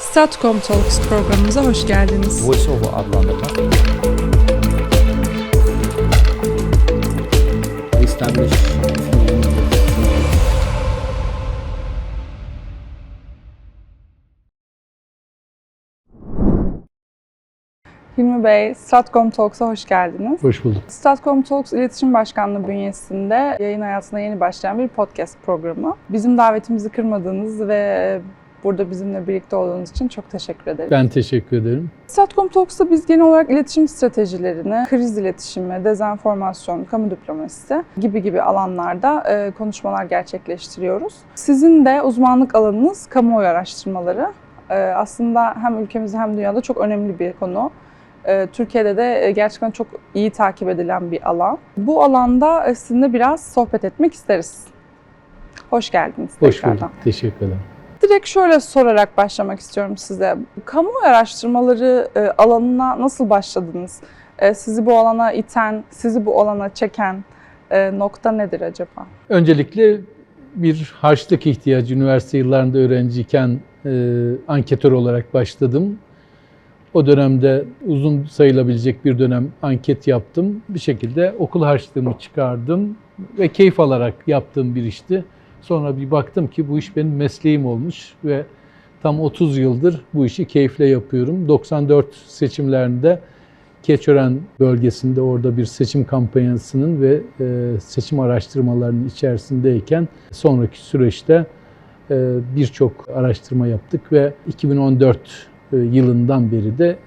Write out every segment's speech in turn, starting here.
Statcom Talks programımıza hoş geldiniz. VoiceOver adlandırmak. Established Hilmi Bey, Stratcom Talks'a hoş geldiniz. Hoş bulduk. Stratcom Talks İletişim Başkanlığı bünyesinde yayın hayatına yeni başlayan bir podcast programı. Bizim davetimizi kırmadığınız ve burada bizimle birlikte olduğunuz için çok teşekkür ederim. Ben teşekkür ederim. Stratcom Talks'ta biz genel olarak iletişim stratejilerini, kriz iletişimi, dezenformasyon, kamu diplomasisi gibi gibi alanlarda e, konuşmalar gerçekleştiriyoruz. Sizin de uzmanlık alanınız kamuoyu araştırmaları. E, aslında hem ülkemizde hem dünyada çok önemli bir konu. E, Türkiye'de de gerçekten çok iyi takip edilen bir alan. Bu alanda sizinle biraz sohbet etmek isteriz. Hoş geldiniz Hoş tekrardan. bulduk. Teşekkür ederim. Direkt şöyle sorarak başlamak istiyorum size. Kamuoyu araştırmaları e, alanına nasıl başladınız? E, sizi bu alana iten, sizi bu alana çeken e, nokta nedir acaba? Öncelikle bir harçlık ihtiyacı üniversite yıllarında öğrenciyken anketör olarak başladım. O dönemde uzun sayılabilecek bir dönem anket yaptım. Bir şekilde okul harçlığımı çıkardım ve keyif alarak yaptığım bir işti. Sonra bir baktım ki bu iş benim mesleğim olmuş ve tam 30 yıldır bu işi keyifle yapıyorum. 94 seçimlerinde Keçören bölgesinde orada bir seçim kampanyasının ve e, seçim araştırmalarının içerisindeyken sonraki süreçte e, birçok araştırma yaptık ve 2014 e, yılından beri de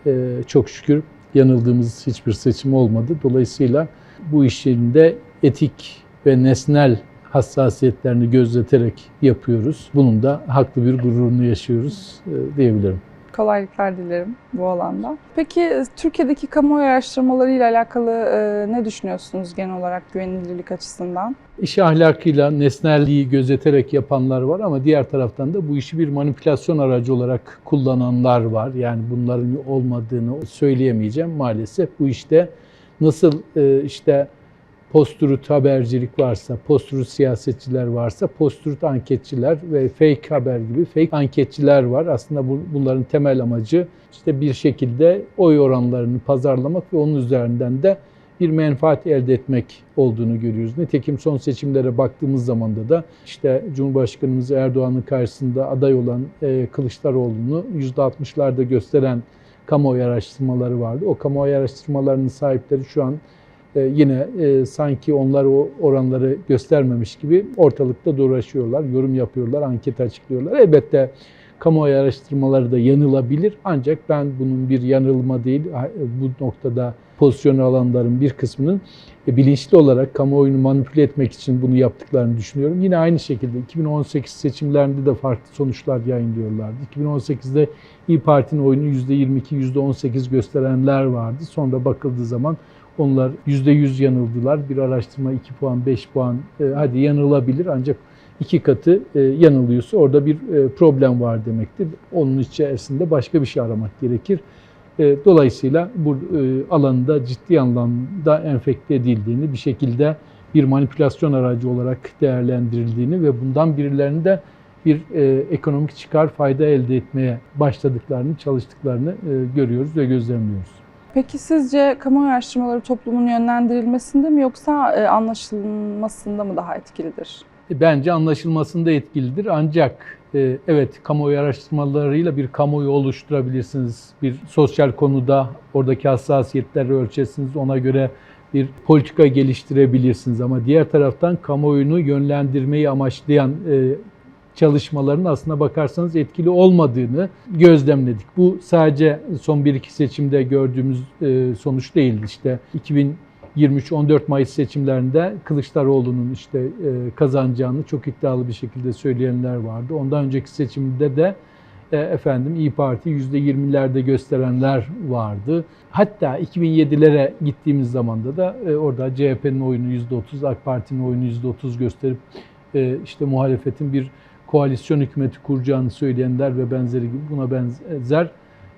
çok şükür yanıldığımız hiçbir seçim olmadı. Dolayısıyla bu işin de etik ve nesnel hassasiyetlerini gözeterek yapıyoruz. Bunun da haklı bir gururunu yaşıyoruz e, diyebilirim. Kolaylıklar dilerim bu alanda. Peki e, Türkiye'deki kamuoyu araştırmaları ile alakalı e, ne düşünüyorsunuz genel olarak güvenilirlik açısından? İşi ahlakıyla, nesnelliği gözeterek yapanlar var ama diğer taraftan da bu işi bir manipülasyon aracı olarak kullananlar var. Yani bunların olmadığını söyleyemeyeceğim maalesef. Bu işte nasıl e, işte post-truth habercilik varsa, post-truth siyasetçiler varsa, post-truth anketçiler ve fake haber gibi fake anketçiler var. Aslında bu, bunların temel amacı işte bir şekilde oy oranlarını pazarlamak ve onun üzerinden de bir menfaat elde etmek olduğunu görüyoruz. Nitekim son seçimlere baktığımız zaman da işte Cumhurbaşkanımız Erdoğan'ın karşısında aday olan e, Kılıçdaroğlu'nu %60'larda gösteren kamuoyu araştırmaları vardı. O kamuoyu araştırmalarının sahipleri şu an yine e, sanki onlar o oranları göstermemiş gibi ortalıkta dolaşıyorlar, yorum yapıyorlar, anket açıklıyorlar. Elbette kamuoyu araştırmaları da yanılabilir ancak ben bunun bir yanılma değil, bu noktada pozisyon alanların bir kısmının e, bilinçli olarak kamuoyunu manipüle etmek için bunu yaptıklarını düşünüyorum. Yine aynı şekilde 2018 seçimlerinde de farklı sonuçlar yayınlıyorlardı. 2018'de İyi Parti'nin oyunu %22, %18 gösterenler vardı. Sonra bakıldığı zaman onlar %100 yanıldılar. Bir araştırma 2 puan, 5 puan e, hadi yanılabilir ancak iki katı e, yanılıyorsa orada bir e, problem var demektir. Onun içerisinde başka bir şey aramak gerekir. E, dolayısıyla bu e, alanında ciddi anlamda enfekte edildiğini, bir şekilde bir manipülasyon aracı olarak değerlendirildiğini ve bundan birilerinin de bir e, ekonomik çıkar, fayda elde etmeye başladıklarını, çalıştıklarını e, görüyoruz ve gözlemliyoruz. Peki sizce kamuoyu araştırmaları toplumun yönlendirilmesinde mi yoksa e, anlaşılmasında mı daha etkilidir? E, Bence anlaşılmasında etkilidir ancak e, evet kamuoyu araştırmalarıyla bir kamuoyu oluşturabilirsiniz. Bir sosyal konuda oradaki hassasiyetleri ölçersiniz ona göre bir politika geliştirebilirsiniz ama diğer taraftan kamuoyunu yönlendirmeyi amaçlayan çalışmaların aslına bakarsanız etkili olmadığını gözlemledik. Bu sadece son 1-2 seçimde gördüğümüz e, sonuç değildi. İşte 2023 14 Mayıs seçimlerinde Kılıçdaroğlu'nun işte e, kazanacağını çok iddialı bir şekilde söyleyenler vardı. Ondan önceki seçimde de e, efendim İyi Parti %20'lerde gösterenler vardı. Hatta 2007'lere gittiğimiz zamanda da orada CHP'nin oyunu %30, AK Parti'nin oyunu %30 gösterip işte muhalefetin bir koalisyon hükümeti kuracağını söyleyenler ve benzeri gibi buna benzer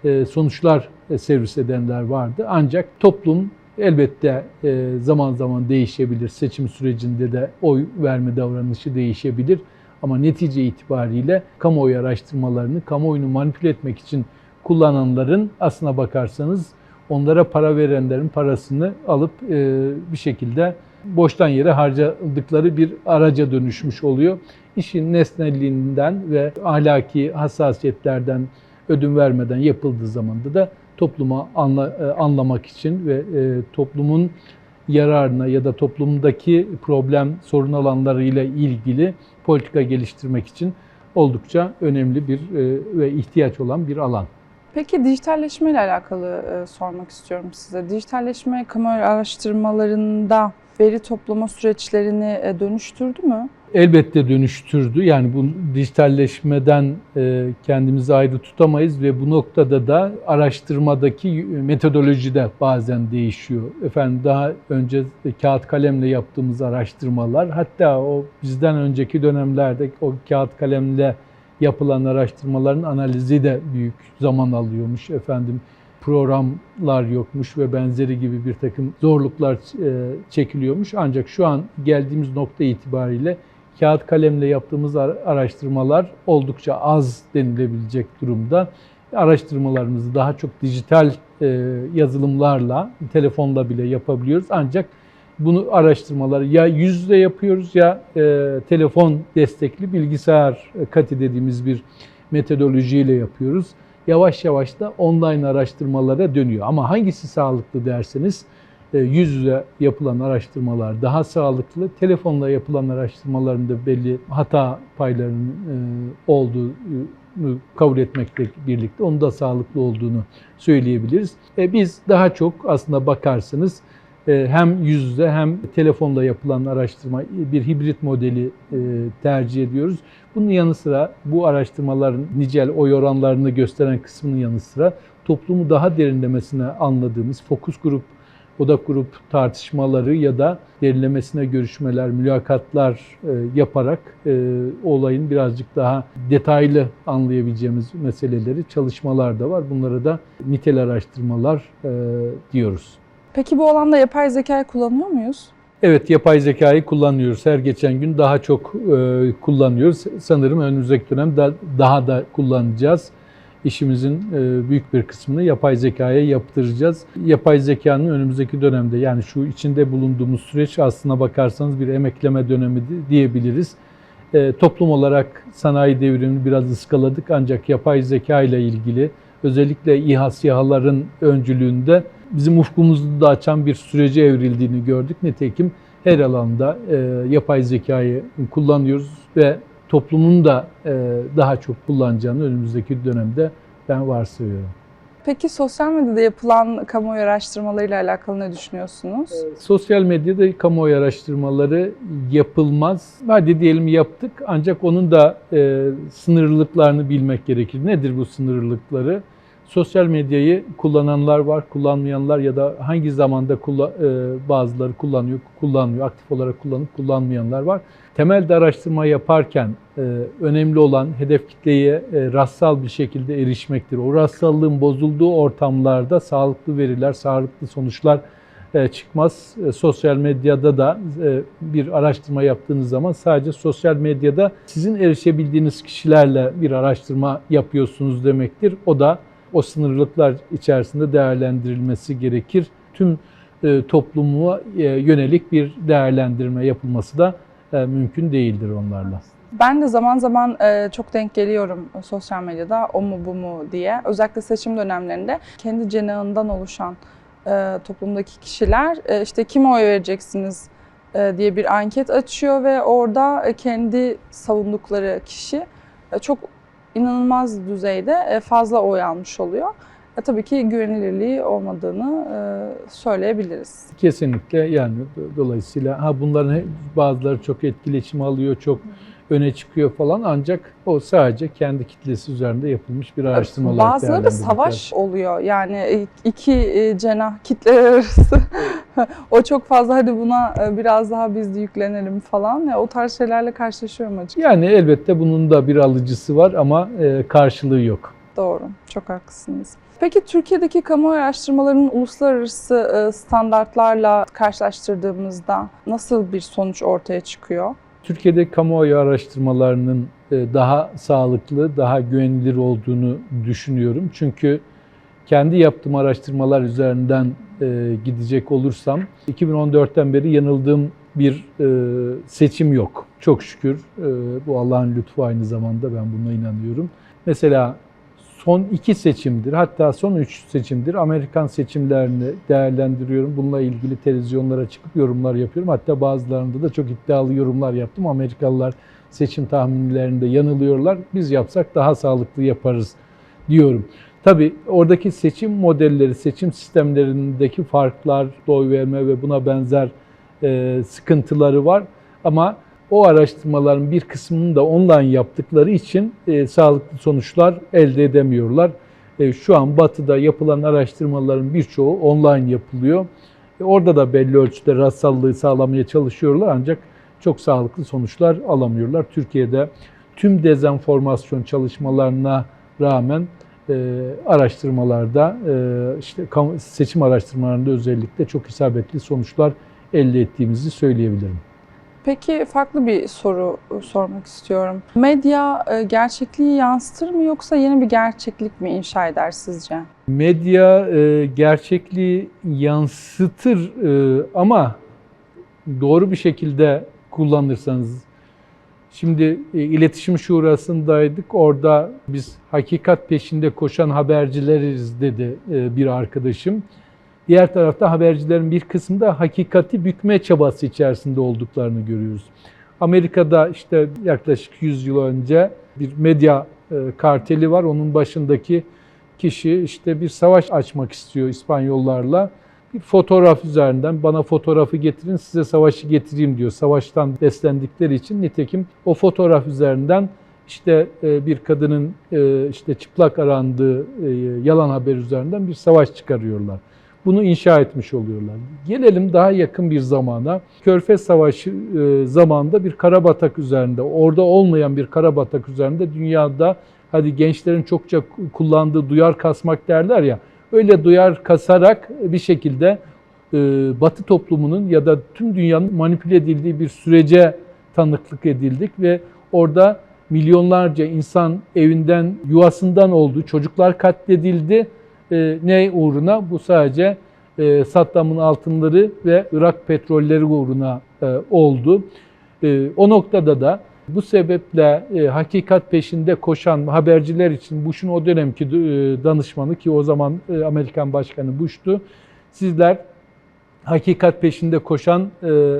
e, sonuçlar e, servis edenler vardı. Ancak toplum elbette e, zaman zaman değişebilir. Seçim sürecinde de oy verme davranışı değişebilir. Ama netice itibariyle kamuoyu araştırmalarını kamuoyunu manipüle etmek için kullananların aslına bakarsanız onlara para verenlerin parasını alıp bir şekilde boştan yere harcadıkları bir araca dönüşmüş oluyor. İşin nesnelliğinden ve ahlaki hassasiyetlerden ödün vermeden yapıldığı zamanda da topluma anla, e, anlamak için ve e, toplumun yararına ya da toplumdaki problem sorun alanlarıyla ilgili politika geliştirmek için oldukça önemli bir e, ve ihtiyaç olan bir alan. Peki dijitalleşme ile alakalı e, sormak istiyorum size. Dijitalleşme kamuoyu araştırmalarında veri toplama süreçlerini e, dönüştürdü mü? elbette dönüştürdü. Yani bu dijitalleşmeden e, kendimizi ayrı tutamayız ve bu noktada da araştırmadaki metodoloji de bazen değişiyor. Efendim daha önce kağıt kalemle yaptığımız araştırmalar hatta o bizden önceki dönemlerde o kağıt kalemle yapılan araştırmaların analizi de büyük zaman alıyormuş efendim programlar yokmuş ve benzeri gibi bir takım zorluklar e, çekiliyormuş. Ancak şu an geldiğimiz nokta itibariyle kağıt kalemle yaptığımız araştırmalar oldukça az denilebilecek durumda. Araştırmalarımızı daha çok dijital e, yazılımlarla, telefonla bile yapabiliyoruz. Ancak bunu araştırmaları ya yüz yapıyoruz ya e, telefon destekli bilgisayar kati dediğimiz bir metodolojiyle yapıyoruz. Yavaş yavaş da online araştırmalara dönüyor. Ama hangisi sağlıklı derseniz e, yüz yüze yapılan araştırmalar daha sağlıklı. Telefonla yapılan araştırmaların da belli hata paylarının e, olduğunu kabul etmekle birlikte onun da sağlıklı olduğunu söyleyebiliriz. E, biz daha çok aslında bakarsanız hem yüz yüze hem telefonla yapılan araştırma bir hibrit modeli tercih ediyoruz. Bunun yanı sıra bu araştırmaların nicel oy oranlarını gösteren kısmının yanı sıra toplumu daha derinlemesine anladığımız fokus grup odak grup tartışmaları ya da derinlemesine görüşmeler, mülakatlar yaparak olayın birazcık daha detaylı anlayabileceğimiz meseleleri çalışmalar da var. Bunlara da nitel araştırmalar diyoruz. Peki bu alanda yapay zekayı kullanıyor muyuz? Evet, yapay zekayı kullanıyoruz. Her geçen gün daha çok e, kullanıyoruz. Sanırım önümüzdeki dönem daha da kullanacağız. İşimizin e, büyük bir kısmını yapay zekaya yaptıracağız. Yapay zekanın önümüzdeki dönemde yani şu içinde bulunduğumuz süreç aslına bakarsanız bir emekleme dönemi diyebiliriz. E, toplum olarak sanayi devrimini biraz ıskaladık ancak yapay zeka ile ilgili özellikle İHA SİHA'ların öncülüğünde bizim ufkumuzu da açan bir sürece evrildiğini gördük. Nitekim her alanda e, yapay zekayı kullanıyoruz ve toplumun da e, daha çok kullanacağını önümüzdeki dönemde ben varsayıyorum. Peki sosyal medyada yapılan kamuoyu araştırmalarıyla alakalı ne düşünüyorsunuz? Sosyal medyada kamuoyu araştırmaları yapılmaz. Hadi diyelim yaptık ancak onun da e, sınırlılıklarını bilmek gerekir. Nedir bu sınırlılıkları? Sosyal medyayı kullananlar var, kullanmayanlar ya da hangi zamanda kullan, e, bazıları kullanıyor, kullanmıyor, aktif olarak kullanıp kullanmayanlar var. Temelde araştırma yaparken e, önemli olan hedef kitleye e, rastsal bir şekilde erişmektir. O rastsallığın bozulduğu ortamlarda sağlıklı veriler, sağlıklı sonuçlar çıkmaz. Sosyal medyada da bir araştırma yaptığınız zaman sadece sosyal medyada sizin erişebildiğiniz kişilerle bir araştırma yapıyorsunuz demektir. O da o sınırlıklar içerisinde değerlendirilmesi gerekir. Tüm e, topluma e, yönelik bir değerlendirme yapılması da e, mümkün değildir onlarla. Ben de zaman zaman çok denk geliyorum sosyal medyada o mu bu mu diye. Özellikle seçim dönemlerinde kendi cenahından oluşan toplumdaki kişiler işte kime oy vereceksiniz diye bir anket açıyor ve orada kendi savundukları kişi çok inanılmaz düzeyde e, fazla oy almış oluyor. E, tabii ki güvenilirliği olmadığını e, söyleyebiliriz. Kesinlikle yani dolayısıyla ha bunların bazıları çok etkileşim alıyor, çok öne çıkıyor falan ancak o sadece kendi kitlesi üzerinde yapılmış bir araştırma olarak Bazıları da savaş oluyor. Yani iki e, cenah kitleler arası. o çok fazla hadi buna e, biraz daha biz de yüklenelim falan. Ya, o tarz şeylerle karşılaşıyorum açıkçası. Yani elbette bunun da bir alıcısı var ama e, karşılığı yok. Doğru, çok haklısınız. Peki Türkiye'deki kamuoyu araştırmalarının uluslararası standartlarla karşılaştırdığımızda nasıl bir sonuç ortaya çıkıyor? Türkiye'de kamuoyu araştırmalarının e, daha sağlıklı, daha güvenilir olduğunu düşünüyorum. Çünkü kendi yaptığım araştırmalar üzerinden e, gidecek olursam 2014'ten beri yanıldığım bir e, seçim yok. Çok şükür bu Allah'ın lütfu aynı zamanda ben buna inanıyorum. Mesela son iki seçimdir hatta son üç seçimdir Amerikan seçimlerini değerlendiriyorum. Bununla ilgili televizyonlara çıkıp yorumlar yapıyorum. Hatta bazılarında da çok iddialı yorumlar yaptım. Amerikalılar seçim tahminlerinde yanılıyorlar. Biz yapsak daha sağlıklı yaparız diyorum. Tabii oradaki seçim modelleri, seçim sistemlerindeki farklar, oy verme ve buna benzer sıkıntıları var. Ama o araştırmaların bir kısmını da online yaptıkları için e, sağlıklı sonuçlar elde edemiyorlar. E, şu an Batı'da yapılan araştırmaların birçoğu online yapılıyor. E, orada da belli ölçüde rastsallığı sağlamaya çalışıyorlar ancak çok sağlıklı sonuçlar alamıyorlar. Türkiye'de tüm dezenformasyon çalışmalarına rağmen e, araştırmalarda e, işte seçim araştırmalarında özellikle çok isabetli sonuçlar elde ettiğimizi söyleyebilirim. Peki farklı bir soru sormak istiyorum. Medya e, gerçekliği yansıtır mı yoksa yeni bir gerçeklik mi inşa eder sizce? Medya e, gerçekliği yansıtır ama doğru bir şekilde kullanırsanız. Şimdi iletişim şurasındaydık. Orada biz hakikat peşinde koşan habercileriz dedi bir arkadaşım. Diğer tarafta habercilerin bir kısmı da hakikati bükme çabası içerisinde olduklarını görüyoruz. Amerika'da işte yaklaşık 100 yıl önce bir medya e, karteli var. Onun başındaki kişi işte bir savaş açmak istiyor İspanyollarla. Bir fotoğraf üzerinden bana fotoğrafı getirin size savaşı getireyim diyor. Savaştan beslendikleri için nitekim o fotoğraf üzerinden işte e, bir kadının e, işte çıplak arandığı yalan haber üzerinden bir savaş çıkarıyorlar. Bunu inşa etmiş oluyorlar. Gelelim daha yakın bir zamana. Körfez Savaşı e, zamanında bir karabatak üzerinde, orada olmayan bir karabatak üzerinde dünyada hadi gençlerin çokça kullandığı duyar kasmak derler ya. Öyle duyar kasarak bir şekilde e, Batı toplumunun ya da tüm dünyanın manipüle edildiği bir sürece tanıklık edildik ve orada milyonlarca insan evinden, yuvasından oldu, çocuklar katledildi. E, ne uğruna? Bu sadece e, Saddam'ın altınları ve Irak petrolleri uğruna e, oldu. E, o noktada da bu sebeple e, hakikat peşinde koşan haberciler için Bush'un o dönemki e, danışmanı ki o zaman e, Amerikan Başkanı Bush'tu. Sizler hakikat peşinde koşan e,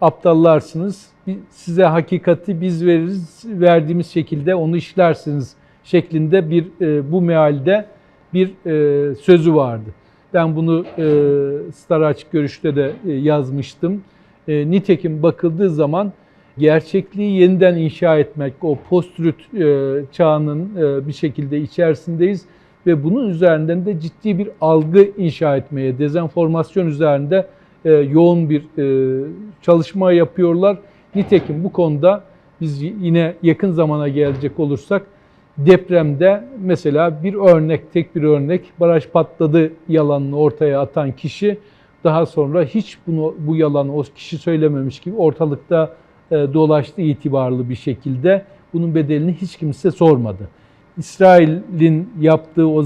aptallarsınız. Size hakikati biz veririz, verdiğimiz şekilde onu işlersiniz şeklinde bir e, bu mealde bir e, sözü vardı. Ben bunu e, Star Açık Görüş'te de e, yazmıştım. E, nitekim bakıldığı zaman gerçekliği yeniden inşa etmek, o post-truth e, çağının e, bir şekilde içerisindeyiz ve bunun üzerinden de ciddi bir algı inşa etmeye, dezenformasyon üzerinde e, yoğun bir e, çalışma yapıyorlar. Nitekim bu konuda biz yine yakın zamana gelecek olursak depremde mesela bir örnek, tek bir örnek baraj patladı yalanını ortaya atan kişi daha sonra hiç bunu bu yalanı o kişi söylememiş gibi ortalıkta e, dolaştı itibarlı bir şekilde. Bunun bedelini hiç kimse sormadı. İsrail'in yaptığı o e,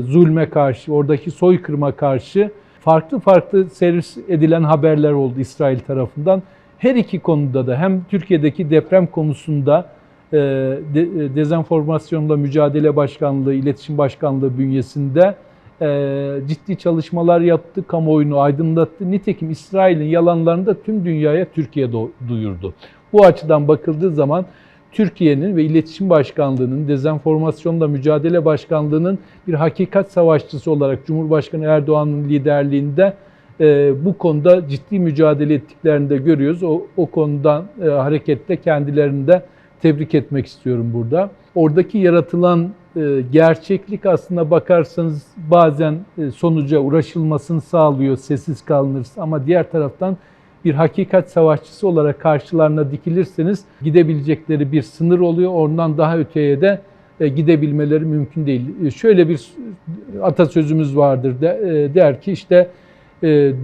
zulme karşı, oradaki soykırıma karşı farklı farklı servis edilen haberler oldu İsrail tarafından. Her iki konuda da hem Türkiye'deki deprem konusunda de, e, dezenformasyonla mücadele başkanlığı, iletişim başkanlığı bünyesinde e, ciddi çalışmalar yaptı, kamuoyunu aydınlattı. Nitekim İsrail'in yalanlarını da tüm dünyaya Türkiye duyurdu. Bu açıdan bakıldığı zaman Türkiye'nin ve İletişim Başkanlığı'nın, Dezenformasyonla Mücadele Başkanlığı'nın bir hakikat savaşçısı olarak Cumhurbaşkanı Erdoğan'ın liderliğinde e, bu konuda ciddi mücadele ettiklerini de görüyoruz. O, o konudan e, hareketle kendilerini de tebrik etmek istiyorum burada. Oradaki yaratılan e, gerçeklik aslında bakarsanız bazen e, sonuca uğraşılmasını sağlıyor, sessiz kalınırsa ama diğer taraftan bir hakikat savaşçısı olarak karşılarına dikilirseniz gidebilecekleri bir sınır oluyor. Ondan daha öteye de e, gidebilmeleri mümkün değil. Şöyle bir atasözümüz vardır de- der ki işte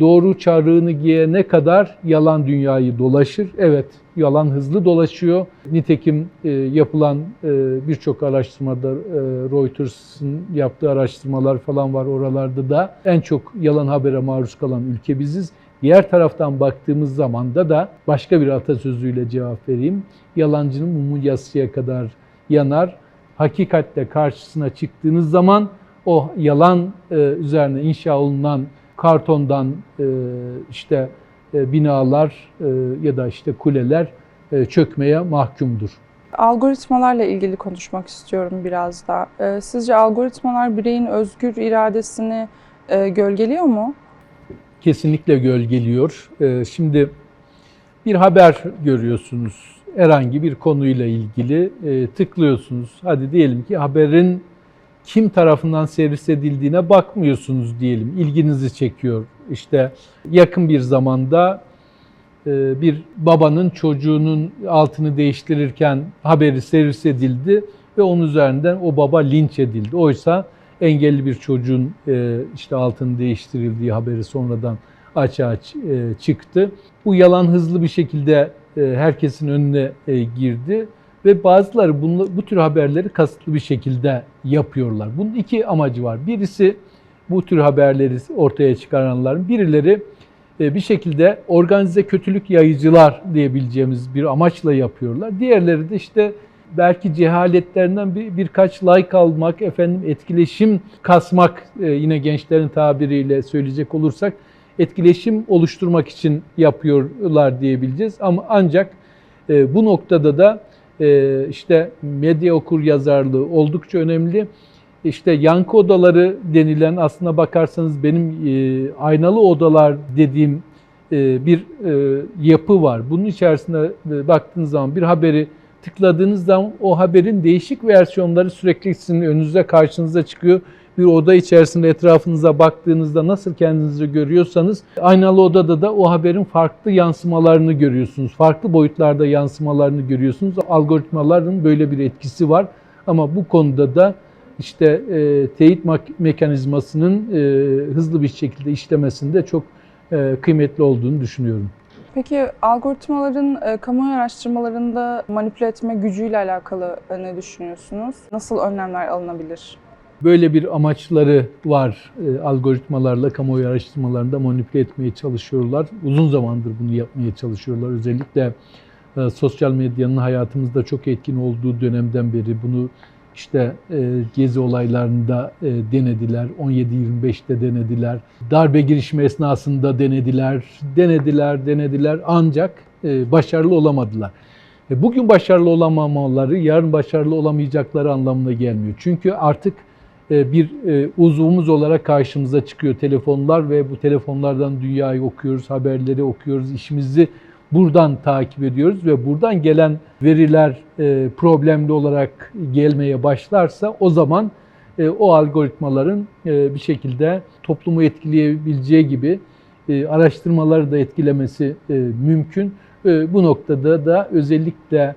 doğru çarığını giyene kadar yalan dünyayı dolaşır. Evet, yalan hızlı dolaşıyor. Nitekim e, yapılan e, birçok araştırmada e, Reuters'ın yaptığı araştırmalar falan var oralarda da en çok yalan habere maruz kalan ülke biziz. Diğer taraftan baktığımız zaman da başka bir atasözüyle cevap vereyim. Yalancının mumu yatsıya kadar yanar. Hakikatle karşısına çıktığınız zaman o yalan e, üzerine inşa olunan kartondan e, işte e, binalar e, ya da işte kuleler e, çökmeye mahkumdur. Algoritmalarla ilgili konuşmak istiyorum biraz da. Ee, Sizce algoritmalar bireyin özgür iradesini e, gölgeliyor mu? kesinlikle gölgeliyor. Ee, Şimdi bir haber görüyorsunuz herhangi bir konuyla ilgili e, tıklıyorsunuz. Hadi diyelim ki haberin kim tarafından servis edildiğine bakmıyorsunuz diyelim. İlginizi çekiyor. İşte yakın bir zamanda e, bir babanın çocuğunun altını değiştirirken haberi servis edildi ve onun üzerinden o baba linç edildi. Oysa engelli bir çocuğun e, işte altını değiştirildiği haberi sonradan açığa e, çıktı. Bu yalan hızlı bir şekilde herkesin önüne girdi ve bazıları bunu, bu tür haberleri kasıtlı bir şekilde yapıyorlar. Bunun iki amacı var. Birisi bu tür haberleri ortaya çıkaranların birileri e, bir şekilde organize kötülük yayıcılar diyebileceğimiz bir amaçla yapıyorlar. Diğerleri de işte belki cehaletlerinden bir, birkaç like almak, efendim etkileşim kasmak e, yine gençlerin tabiriyle söyleyecek olursak etkileşim oluşturmak için yapıyorlar diyebileceğiz. Ama ancak e, bu noktada da işte medya okur yazarlığı oldukça önemli. İşte yankı odaları denilen aslına bakarsanız benim e, aynalı odalar dediğim e, bir e, yapı var. Bunun içerisinde baktığınız zaman bir haberi tıkladığınız zaman o haberin değişik versiyonları sürekli sizin önünüze karşınıza çıkıyor. Bir oda içerisinde etrafınıza baktığınızda nasıl kendinizi görüyorsanız aynalı odada da o haberin farklı yansımalarını görüyorsunuz. Farklı boyutlarda yansımalarını görüyorsunuz. Algoritmaların böyle bir etkisi var. Ama bu konuda da işte e, teyit mekanizmasının e, hızlı bir şekilde işlemesinde çok e, kıymetli olduğunu düşünüyorum. Peki algoritmaların e, kamuoyu araştırmalarında manipüle etme gücüyle alakalı e, ne düşünüyorsunuz? Nasıl önlemler alınabilir? Böyle bir amaçları var. E, algoritmalarla kamuoyu araştırmalarında manipüle etmeye çalışıyorlar. Uzun zamandır bunu yapmaya çalışıyorlar. Özellikle e, sosyal medyanın hayatımızda çok etkin olduğu dönemden beri bunu işte e, gezi olaylarında e, denediler, 17-25'te denediler, darbe girişimi esnasında denediler, denediler, denediler ancak e, başarılı olamadılar. E, Bugün başarılı olamamaları yarın başarılı olamayacakları anlamına gelmiyor. Çünkü artık bir e, uzvumuz olarak karşımıza çıkıyor telefonlar ve bu telefonlardan dünyayı okuyoruz, haberleri okuyoruz, işimizi buradan takip ediyoruz ve buradan gelen veriler e, problemli olarak gelmeye başlarsa o zaman e, o algoritmaların e, bir şekilde toplumu etkileyebileceği gibi e, araştırmaları da etkilemesi e, mümkün. E, bu noktada da özellikle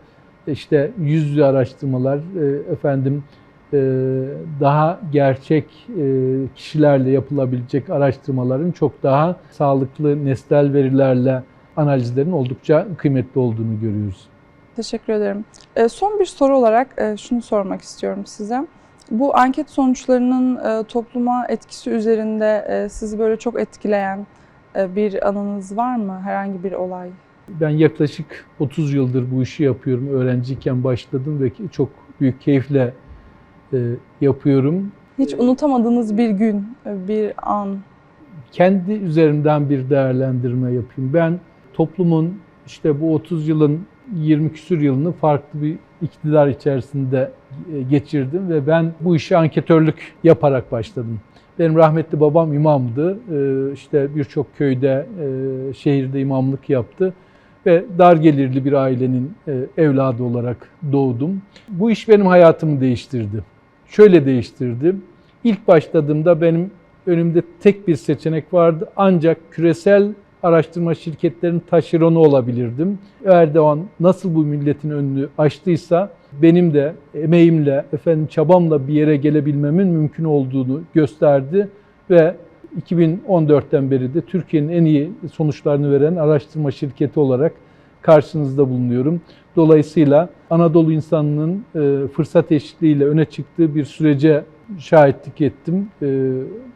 işte yüz yüze araştırmalar, e, efendim e, daha gerçek e, kişilerle yapılabilecek araştırmaların çok daha sağlıklı nesnel verilerle analizlerin oldukça kıymetli olduğunu görüyoruz. Teşekkür ederim. E, Son bir soru olarak e, şunu sormak istiyorum size. Bu anket sonuçlarının e, topluma etkisi üzerinde e, sizi böyle çok etkileyen e, bir anınız var mı? Herhangi bir olay? Ben yaklaşık 30 yıldır bu işi yapıyorum. Öğrenciyken başladım ve çok büyük keyifle e, yapıyorum. Hiç unutamadığınız bir gün, e, bir an. kendi üzerimden bir değerlendirme yapayım. Ben toplumun işte bu 30 yılın 20 küsür yılını farklı bir iktidar içerisinde e, geçirdim ve ben bu işe anketörlük yaparak başladım. Benim rahmetli babam imamdı. İşte birçok köyde, e, şehirde imamlık yaptı ve dar gelirli bir ailenin e, evladı olarak doğdum. Bu iş benim hayatımı değiştirdi. Şöyle değiştirdi. İlk başladığımda benim önümde tek bir seçenek vardı. Ancak küresel araştırma şirketlerinin taşeronu olabilirdim. Erdoğan nasıl bu milletin önünü açtıysa benim de emeğimle, efendim çabamla bir yere gelebilmemin mümkün olduğunu gösterdi ve 2014'ten beri de Türkiye'nin en iyi sonuçlarını veren araştırma şirketi olarak karşınızda bulunuyorum. Dolayısıyla Anadolu insanının e, fırsat eşitliğiyle öne çıktığı bir sürece şahitlik ettim. E,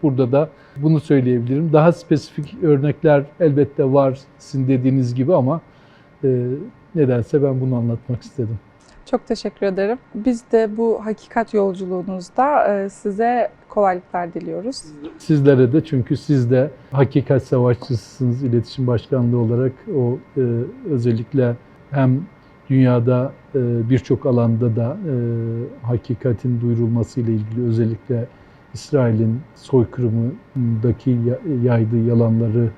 burada da bunu söyleyebilirim. Daha spesifik örnekler elbette var sizin dediğiniz gibi ama e, nedense ben bunu anlatmak istedim. Çok teşekkür ederim. Biz de bu hakikat yolculuğunuzda e, size kolaylıklar diliyoruz. Sizlere de çünkü siz de hakikat savaşçısısınız iletişim başkanlığı olarak o e, özellikle hem dünyada e, birçok alanda da e, hakikatin duyurulması ile ilgili özellikle İsrail'in soykırımındaki ya- yaydığı yalanları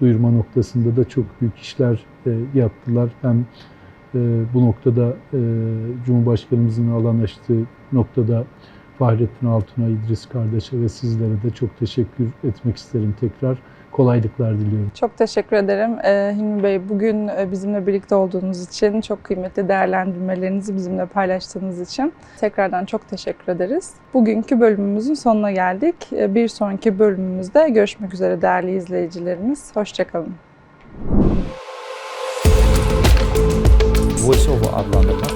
duyurma noktasında da çok büyük işler e, yaptılar. Hem bu noktada e, Cumhurbaşkanımızın alan açtığı noktada Fahrettin Altun'a, İdris kardeşe ve sizlere de çok teşekkür etmek isterim tekrar. Kolaylıklar diliyorum. Çok teşekkür ederim e, Hilmi Bey. Bugün e, bizimle birlikte olduğunuz için, çok kıymetli değerlendirmelerinizi bizimle paylaştığınız için tekrardan çok teşekkür ederiz. Bugünkü bölümümüzün sonuna geldik. E, Bir sonraki bölümümüzde görüşmek üzere değerli izleyicilerimiz. Hoşçakalın. VoiceOver adlandırma